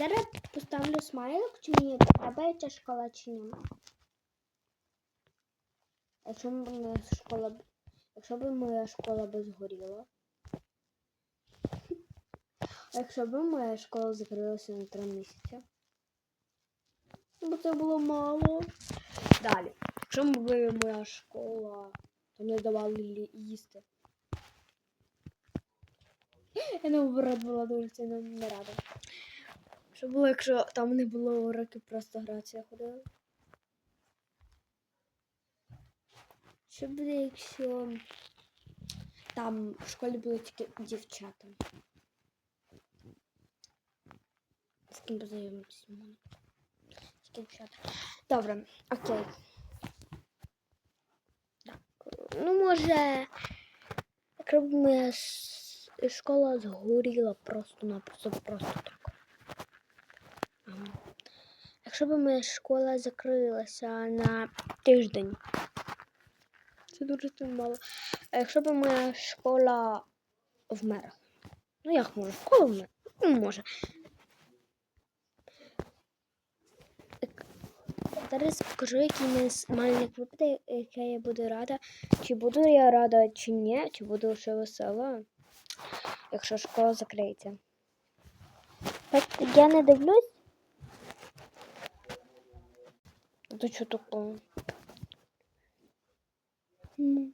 Зараз поставлю смайлик, чи мені треба школа чи ні. Якщо б моя школа якщо б моя школа би згоріла. А якщо б моя школа закрилася на три місяці. Бо це було мало. Далі. Якщо б моя школа то не давали їсти. Я наоборот була дуже сильно не рада. Що було, якщо там не було уроків, просто гратися ходила? Що буде, якщо там в школі були тільки дівчата? З ким познайомитися можна? Тільки дівчата. Добре, окей. Так. Ну, може, моя школа згоріла просто-напросто просто так. Якщо б моя школа закрилася на тиждень. Це дуже мало. А якщо б моя школа вмерла? Ну як може? Школа вмерла? Ну, може. Зараз покажу, який мене мальник випаде, яке я буду рада. Чи буду я рада, чи ні, чи буду ще весела, якщо школа закриється. Я не дивлюсь. Це що такое? М.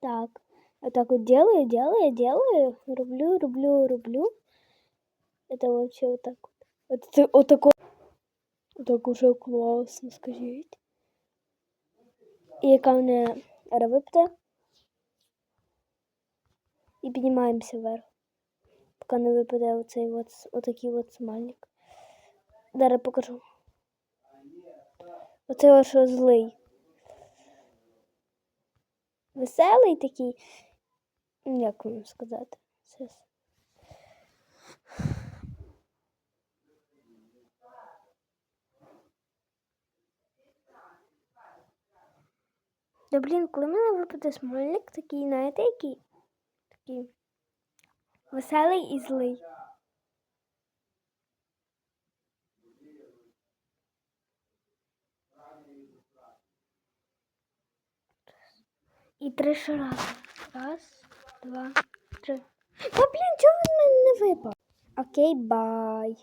Так, вот так вот делаю, делаю, делаю, рублю, рублю, рублю. Это вообще вот так вот. Вот, это, вот такое. Вот так уже классно, скажіть. І яка в мене випаде. І піднімаємося вверх. Поки не випаде оцей от, с- отакий от смайлик. Зараз покажу. Оцей ось злий. Веселий такий. Як вам сказати? Щас. Да блін, коли мене випаде смайлик такий, знаєте, який? Такий веселий і злий. І три раз. Раз, два, три. Та блін, чого він мене не випав? Окей, бай.